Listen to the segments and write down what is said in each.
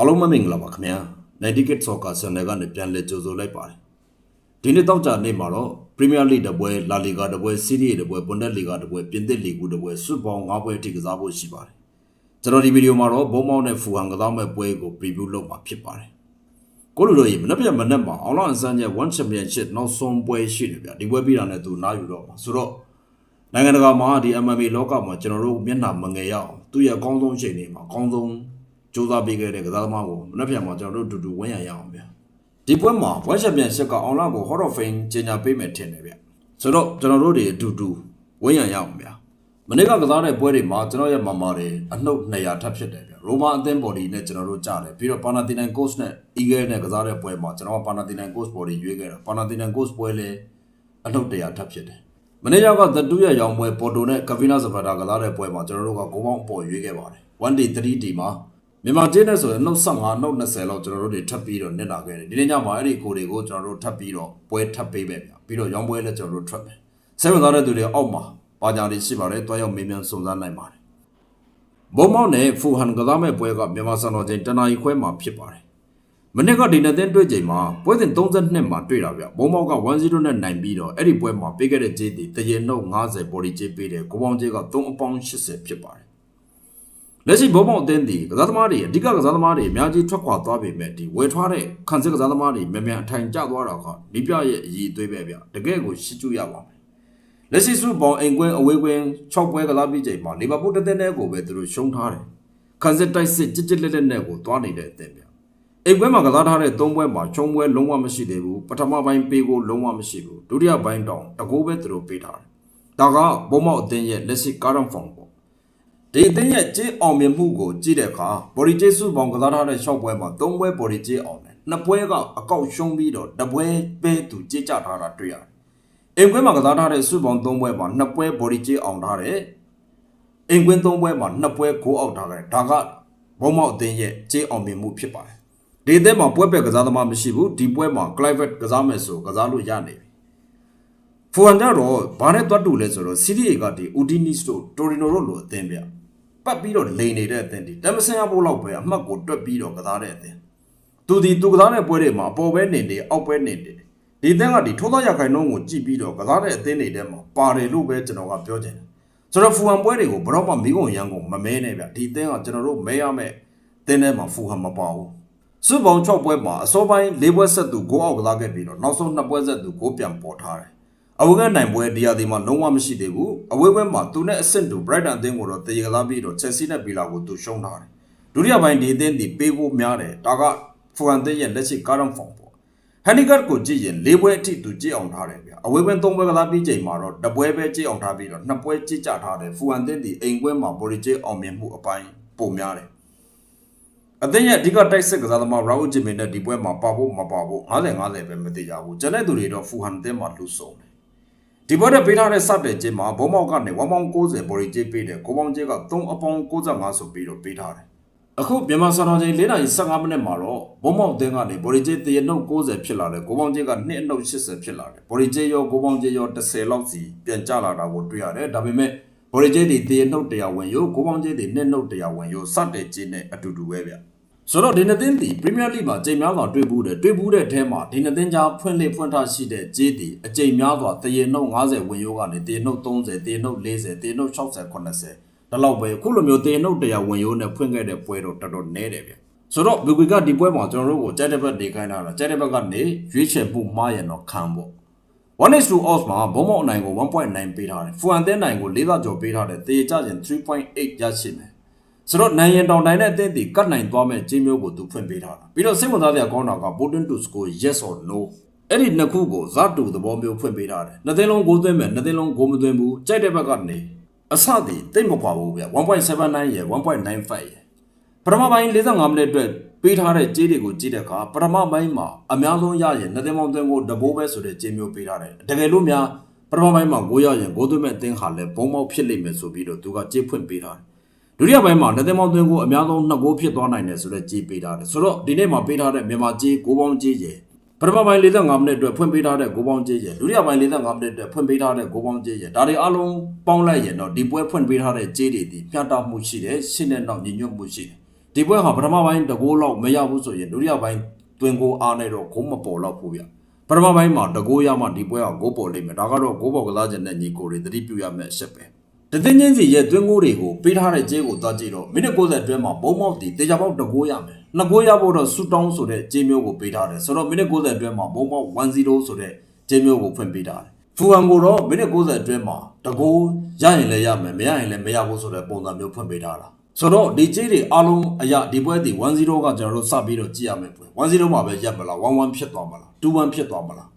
အားလုံးမင်္ဂလာပါခင်ဗျာ90 Kid Soccer Channel ကနေပြန်လည်ကြိုဆိုလိုက်ပါတယ်ဒီနေ့တောက်ကြနေ့မှာတော့ Premier League တပွဲလာလီဂါတပွဲစီးရီးတပွဲဘွန်ဒက်လီဂါတပွဲပြင်သစ်လီဂူတပွဲစုပေါင်း၅ပွဲအထိကစားဖို့ရှိပါတယ်ကျွန်တော်ဒီဗီဒီယိုမှာတော့ဘုံမောင်းနဲ့ဖူဟန်ကစားမဲ့ပွဲကို preview လုပ်မှာဖြစ်ပါတယ်ကိုလူတို့ရေမနေ့ပြမနေ့မှာအောင်လာအန်ဆန်ရဲ့ One Championship နောက်ဆုံးပွဲရှိတယ်ဗျဒီပွဲပြီးတာနဲ့သူနားယူတော့မှာဆိုတော့နိုင်ငံတကာမှာဒီ MMA လောကမှာကျွန်တော်တို့မျက်နှာမငယ်ရအောင်သူ့ရဲ့အကောင်းဆုံးချိန်တွေမှာအကောင်းဆုံး စူးစမ်းပေးခဲ့တဲ့ကစားသမားကိုမနှက်ပြန်မှာကျွန်တော်တို့အတူတူဝန်းရံရအောင်ဗျာဒီပွဲမှာဝက်ချက်ပြန်ရှစ်ကအောင်လာကို Hall of Fame ကြီးညာပေးမယ်ထင်တယ်ဗျဆိုတော့ကျွန်တော်တို့တွေအတူတူဝန်းရံရအောင်ဗျာမနေ့ကကစားတဲ့ပွဲတွေမှာကျွန်တော်ရဲ့မမတွေအနှုတ်200ထပ်ဖြစ်တယ်ဗျရိုမာအသင်း body နဲ့ကျွန်တော်တို့ကြားတယ်ပြီးတော့ Panathinaikos နဲ့ Eagle နဲ့ကစားတဲ့ပွဲမှာကျွန်တော်က Panathinaikos body ရွေးခဲ့တာ Panathinaikos ပွဲလည်းအနှုတ်100ထပ်ဖြစ်တယ်မနေ့ကသတူရဲ့ရောင်ပွဲပေါ်တိုနဲ့ Kavina Zapata ကစားတဲ့ပွဲမှာကျွန်တော်တို့ကဂိုးပေါင်းအပေါ်ရွေးခဲ့ပါတယ် 1day 3D မှာ မြန်မာကျင်းနဲ့ဆိုရင်နှုတ်15နှုတ်20လောက်ကျွန်တော်တို့တွေထပ်ပြီးတော့နစ်လာခဲ့တယ်ဒီနေ့ညမှာအဲ့ဒီကိုတွေကိုကျွန်တော်တို့ထပ်ပြီးတော့ပွဲထပ်ပေးပဲဗျပြီးတော့ရောင်းပွဲလည်းကျွန်တော်တို့ထွက်မယ်ဆက်ဝင်သားတဲ့သူတွေအောက်မှာပါကြလေးရှိပါတယ်တွားရောက်မေးမြန်းစုံစမ်းနိုင်ပါတယ်ဘုံမောက်နဲ့ဖူဟန်ကစားမဲ့ပွဲကမြန်မာစံတော်ချိန်တနအီခွဲမှာဖြစ်ပါတယ်မနေ့ကဒီနေ့တဲ့တွေ့ချိန်မှာပွဲစဉ်32မှာတွေ့တာဗျဘုံမောက်က1-0နဲ့နိုင်ပြီးတော့အဲ့ဒီပွဲမှာပေးခဲ့တဲ့ဂျေးတီတရေနှုတ်90ဘော်ဒီဂျေးပေးတယ်ကိုပေါင်းဂျေးက3အပေါင်း80ဖြစ်ပါတယ် လက်ရှိဘောပေါင်းအသင်းဒီကစားသမားတွေအဓိကကစားသမားတွေအများကြီးထွက်ခွာသွားပေမဲ့ဒီဝယ်ထွားတဲ့ခံစစ်ကစားသမားတွေမြန်မြန်အထိုင်ကျသွားတာကဒီပြရဲ့အည်အသွေးပဲဗျတကယ်ကိုရှစ်ကျူရပါမယ်လက်ရှိစုပေါင်းအိမ်ကွင်းအဝေးကွင်း6ပွဲကစားပြီးချိန်မှာလီဗာပူးတစ်သင်းနဲ့ကိုပဲသူတို့ရှုံးထားတယ်ခံစစ်တိုက်စစ်ကြစ်ကြစ်လက်လက်နဲ့ကိုသွားနေတဲ့အသင်းဗျအိမ်ကွင်းမှာကစားထားတဲ့3ပွဲမှာချုံပွဲလုံးဝမရှိသေးဘူးပထမပိုင်းပေးကိုလုံးဝမရှိဘူးဒုတိယပိုင်းတောင်တကိုးပဲသူတို့ပေးထားတယ်ဒါကဘုံမောက်အသင်းရဲ့လက်ရှိကာရန်ဖောင်ပေါ့ ဒီအသင်းရဲ့ကြေးအောင်မြင်မှုကိုကြည့်တဲ့အခါဘော်ဒီကျေးစုပေါင်းကစားထားတဲ့6ပွဲမှာ3ပွဲဘော်ဒီကျေးအောင်တယ်နှစ်ပွဲကအကောက်ရှုံးပြီးတော့တစ်ပွဲပဲသူကြေးကြထားတာတွေ့ရတယ်။အိမ်ကွင်းမှာကစားထားတဲ့စုပေါင်း3ပွဲမှာနှစ်ပွဲဘော်ဒီကျေးအောင်ထားတယ်။အိမ်ကွင်း3ပွဲမှာနှစ်ပွဲဂိုးအောက်ထားတယ်ဒါကဘုံမောက်အသင်းရဲ့ကြေးအောင်မြင်မှုဖြစ်ပါတယ်။ဒီအသင်းမှာပွဲပဲကစားသမားမရှိဘူးဒီပွဲမှာ Clivert ကစားမယ်ဆိုကစားလို့ရနေပြီ။ဖူဟန်ကြတော့ဘာနဲ့တွတ်တူလဲဆိုတော့စီရီအေကဒီ Udinese တို့ Torino တို့လိုအသင်းဗျ။ ပတ်ပြီးတော့လိန်နေတဲ့အသင်းဒီတမစင်ရဖို့လောက်ပဲအမှတ်ကိုတွက်ပြီးတော့ကစားတဲ့အသင်းသူဒီသူကစားတဲ့ပွဲတွေမှာအပေါ်ပဲနေနေအောက်ပဲနေနေဒီအသင်းကဒီထိုးသောရခိုင်နှုန်းကိုကြည့်ပြီးတော့ကစားတဲ့အသင်းတွေထဲမှာပါတယ်လို့ပဲကျွန်တော်ကပြောချင်တယ်ဆိုတော့ဖူဟန်ပွဲတွေကိုဘယ်တော့မှမိကုန်ရန်ကုန်မမဲနဲ့ဗျဒီအသင်းကကျွန်တော်တို့မဲရမယ်အသင်းထဲမှာဖူဟန်မပါဘူးစုပေါင်း6ပွဲမှာအစောပိုင်း၄ပွဲဆက်သူဂိုးအောက်ကစားခဲ့ပြီးတော့နောက်ဆုံး2ပွဲဆက်သူဂိုးပြန်ပေါ်ထားတယ် အဝေးကနိုင်ပွဲဒီယာဒီမှာလုံးဝမရှိသေးဘူးအဝေးပွဲမှာသူနဲ့အဆင့်တူ Brighton အသင်းကိုတော့တရေကစားပြီးတော့ Chelsea နဲ့ Villa ကိုသူရှုံးထားတယ်ဒုတိယပိုင်းဒီအသင်းဒီပေးဖို့များတယ်ဒါကဖူဟန်သင်းရဲ့လက်ရှိ current form ပေါ့ handicap ကိုကြည့်ရင်၄ပွဲအထိသူကြည့်အောင်ထားတယ်ဗျအဝေးပွဲ၃ပွဲကစားပြီးချိန်မှာတော့တစ်ပွဲပဲကြည့်အောင်ထားပြီးတော့နှစ်ပွဲကြည့်ကြထားတယ်ဖူဟန်သင်းဒီအိမ်ပွဲမှာ body ကြည့်အောင်မြင်မှုအပိုင်းပုံများတယ်အသင်းရဲ့အဓိကတိုက်စစ်ကစားသမားရာဦးဂျီမင်နဲ့ဒီပွဲမှာပါဖို့မပါဖို့50 50ပဲမသိကြဘူးကျန်တဲ့သူတွေတော့ဖူဟန်သင်းမှာလူဆုံးတယ် ဒီဘက်နဲ့ပေးထားတဲ့စတဲ့ကျင်းမှာဘုံမောက်ကနေ1ပေါင်း90ဘော်ရီကျင်းပေးတယ်ကိုပေါင်းကျင်းက3အပေါင်း65ဆိုပြီးတော့ပေးထားတယ်အခုမြန်မာစံတော်ချိန်4နာရီ15မိနစ်မှာတော့ဘုံမောက်တင်းကနေဘော်ရီကျင်းတရနှုတ်90ဖြစ်လာတယ်ကိုပေါင်းကျင်းက2အနှုတ်80ဖြစ်လာတယ်ဘော်ရီကျင်းရောကိုပေါင်းကျင်းရော10လောက်စီပြန်ကျလာတာကိုတွေ့ရတယ်ဒါပေမဲ့ဘော်ရီကျင်းဒီတရနှုတ်100ဝင်ရောကိုပေါင်းကျင်းဒီ2နှုတ်100ဝင်ရောစတဲ့ကျင်းနဲ့အတူတူပဲဗျ ဆိုတော့ဒီနှစ်သင်းဒီပရီးမီးယားလိမှာချိန်များစွာတွေ့ဘူးတယ်တွေ့ဘူးတဲ့အထဲမှာဒီနှစ်သင်းကြားဖွင့်လှစ်ဖွင့်ထားရှိတဲ့ဂျေးဒီအချိန်များစွာတရေနှုတ်90ဝင်ရိုးကနေတရေနှုတ်30တရေနှုတ်40တရေနှုတ်60 80ဒါလောက်ပဲခုလိုမျိုးတရေနှုတ်100ဝင်ရိုးနဲ့ဖွင့်ခဲ့တဲ့ပွဲတော့တော်တော်နည်းတယ်ဗျဆိုတော့ဘီကွေကဒီပွဲမှာကျွန်တော်တို့ကိုကြက်တဲ့ဘက်နေခိုင်းတာတော့ကြက်တဲ့ဘက်ကနေရွေးချယ်မှုမှားရင်တော့ခံပေါ့1 is to odds မှာဘုံမောက်အနိုင်ကို1.9ပေးထားတယ်ဖူအန်တဲ့နိုင်ကို၄သာကျော်ပေးထားတယ်တရေကြခြင်း3.8ရရှိမယ် ဆိုတော့နိုင်ရင်တောင်တိုင်းတဲ့အသင်းတီကတ်နိုင်သွားမဲ့ဂျင်းမျိုးကိုသူဖွင့်ပေးထားတာပြီးတော့စိတ်ဝင်စားစရာကောင်းတာက Bolton to score yes or no အဲ့ဒီနှစ်ခုကိုဇာတူသဘောမျိုးဖွင့်ပေးထားတယ်နှစ်သင်းလုံးဂိုးသွင်းမယ်နှစ်သင်းလုံးဂိုးမသွင်းဘူးကြိုက်တဲ့ဘက်ကနေအစသည်တိတ်မကွာဘူးဗျ1.79ရယ်1.95ရယ်ပထမပိုင်း45မိနစ်အတွက်ပေးထားတဲ့ကြေးတွေကိုကြည့်တဲ့အခါပထမပိုင်းမှာအများဆုံးရရင်နှစ်သင်းပေါင်းသွင်းကိုတဘိုးပဲဆိုတဲ့ကြေးမျိုးပေးထားတယ်တကယ်လို့များပထမပိုင်းမှာကိုရရင်ဂိုးသွင်းမဲ့အသင်းဟာလည်းဘုံမောက်ဖြစ်လိမ့်မယ်ဆိုပြီးတော့သူကကြေးဖွင့်ပေးထားတယ် ဒုတိယပိုင်းမှာလက်သမောင်းသွင်းကိုအများဆုံးနှစ်ဂိုးဖြစ်သွားနိုင်တယ်ဆိုတော့ကြေးပေးထားတယ်ဆိုတော့ဒီနေ့မှာပေးထားတဲ့မြန်မာကြေးဂိုးပေါင်းကြေးရယ်ပထမပိုင်း45မိနစ်အတွက်ဖွင့်ပေးထားတဲ့ဂိုးပေါင်းကြေးရယ်ဒုတိယပိုင်း45မိနစ်အတွက်ဖွင့်ပေးထားတဲ့ဂိုးပေါင်းကြေးရယ်ဒါတွေအလုံးပေါင်းလိုက်ရင်တော့ဒီပွဲဖွင့်ပေးထားတဲ့ကြေးတွေဒီမျှတမှုရှိတယ်ရှင်းတဲ့နောက်ညီညွတ်မှုရှိတယ်ဒီပွဲဟာပထမပိုင်းတကိုးလောက်မရဘူးဆိုရင်ဒုတိယပိုင်းတွင်ကိုအားနဲ့တော့ဂိုးမပေါ်တော့ဘူးဗျပထမပိုင်းမှာတကိုးရမှဒီပွဲဟာဂိုးပေါ်လိမ့်မယ်ဒါကတော့ဂိုးပေါ်ကစားခြင်းနဲ့ညီကိုတွေသတိပြုရမယ့်အချက်ပဲ တသိင်းချင်းစီရဲ့တွင်းကိုတွေကိုပေးထားတဲ့ကြေးကိုသွားကြည့်တော့မိနစ်60အတွင်းမှာဘုံမောက်တီတေချာပေါက်တကိုးရမယ်နှစ်ကိုးရဖို့တော့ဆူတောင်းဆိုတဲ့ကြေးမျိုးကိုပေးထားတယ်ဆိုတော့မိနစ်60အတွင်းမှာဘုံမောက်1-0ဆိုတဲ့ကြေးမျိုးကိုဖွင့်ပေးထားတယ်ဖူဟန်ကိုတော့မိနစ်60အတွင်းမှာတကိုးရရင်လည်းရမယ်မရရင်လည်းမရဘူးဆိုတဲ့ပုံစံမျိုးဖွင့်ပေးထားတာဆိုတော့ဒီကြေးတွေအားလုံးအရာဒီပွဲဒီ1-0ကကျွန်တော်တို့စပြီးတော့ကြည့်ရမယ်ပွဲ1-0မှာပဲရပ်မလား1-1ဖြစ်သွားမလား2-1ဖြစ်သွားမလား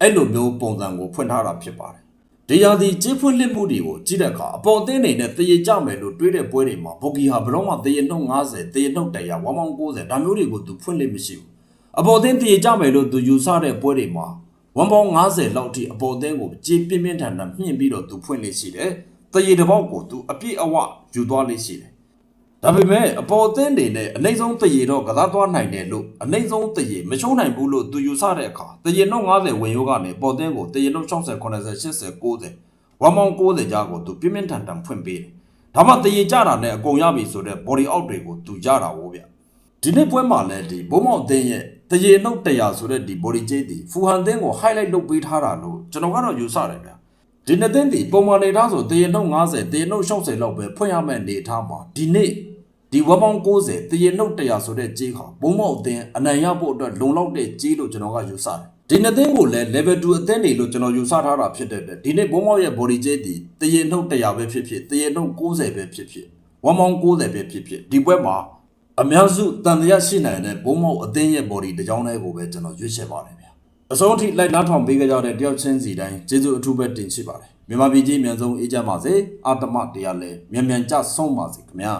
အဲ့လိုမျိုးပုံစံကိုဖွင့်ထားတာဖြစ်ပါတယ် ဒီရာဒီကြေးဖွင့်လှစ်မှုတွေကိုကြည့်တဲ့အခါအပေါ်အသင်းတွေနဲ့တရေကြမယ်လို့တွေးတဲ့ပွဲတွေမှာဘော်ဂီဟာဘယ်တော့မှတရေနှုတ်90တရေနှုတ်100 190ဒါမျိုးတွေကိုသူဖွင့်လှစ်မရှိဘူးအပေါ်အသင်းတရေကြမယ်လို့သူယူဆတဲ့ပွဲတွေမှာ190လောက်ထိအပေါ်အသင်းကိုကြေးပြင်းပြင်းထန်ထန်မြင့်ပြီးတော့သူဖွင့်လှစ်ရှိတယ်တရေတစ်ပေါက်ကိုသူအပြည့်အဝယူသွားလိမ့်ရှိတယ် ဒါပေမဲ့အပေါ်အသင်းတွေနဲ့အနိုင်ဆုံးတရေတော့ကစားသွားနိုင်တယ်လို့အနိုင်ဆုံးတရေမရှုံးနိုင်ဘူးလို့သူယူဆတဲ့အခါတရေနှုတ်90ဝင်ရိုးကနေပေါ်သင်းကိုတရေနှုတ်60 80 80 90ဝမ်မောင်90ကြားကိုသူပြင်းပြင်းထန်ထန်ဖွင့်ပေးတယ်။ဒါမှတရေကြတာနဲ့အကုန်ရပြီဆိုတော့ body out တွေကိုသူရတာဝိုးဗျ။ဒီနေ့ပွဲမှာလည်းဒီဘုံမောင်အသင်းရဲ့တရေနှုတ်100ဆိုတဲ့ဒီ body change ဒီဖူဟန်သင်းကို highlight လုပ်ပေးထားတာလို့ကျွန်တော်ကတော့ယူဆတယ်ဗျ။ ဒီနှစ်သိန်းဒီပုံမှန်နေသားဆိုတရေနှုတ်90တရေနှုတ်60လောက်ပဲဖွင့်ရမယ့်နေသားမှာဒီနေ့ဒီဝက်ပေါင်း90တရေနှုတ်100ဆိုတဲ့ကြေးခါဘုံမောက်အသင်းအနိုင်ရဖို့အတွက်လုံလောက်တဲ့ကြေးလို့ကျွန်တော်ကယူဆတယ်ဒီနှစ်သိန်းကိုလည်း level 2အသင်းတွေလို့ကျွန်တော်ယူဆထားတာဖြစ်တဲ့အတွက်ဒီနေ့ဘုံမောက်ရဲ့ body ကြေးဒီတရေနှုတ်100ပဲဖြစ်ဖြစ်တရေနှုတ်90ပဲဖြစ်ဖြစ်ဝက်ပေါင်း90ပဲဖြစ်ဖြစ်ဒီပွဲမှာအများစုတန်တရားရှိနိုင်တဲ့ဘုံမောက်အသင်းရဲ့ body တစ်ကြောင်းလေးကိုပဲကျွန်တော်ရွေးချယ်ပါတယ်ဗျာ အဆုံးအထိလိုက်နားထောင်ပေးကြတဲ့တယောက်ချင်းစီတိုင်းကျေးဇူးအထူးပဲတင်ရှိပါတယ်မြန်မာပြည်ကြီးအမြန်ဆုံးအေးချမ်းပါစေအာတမတရားလည်းမြန်မြန်ကြဆုံးပါစေခင်ဗျာ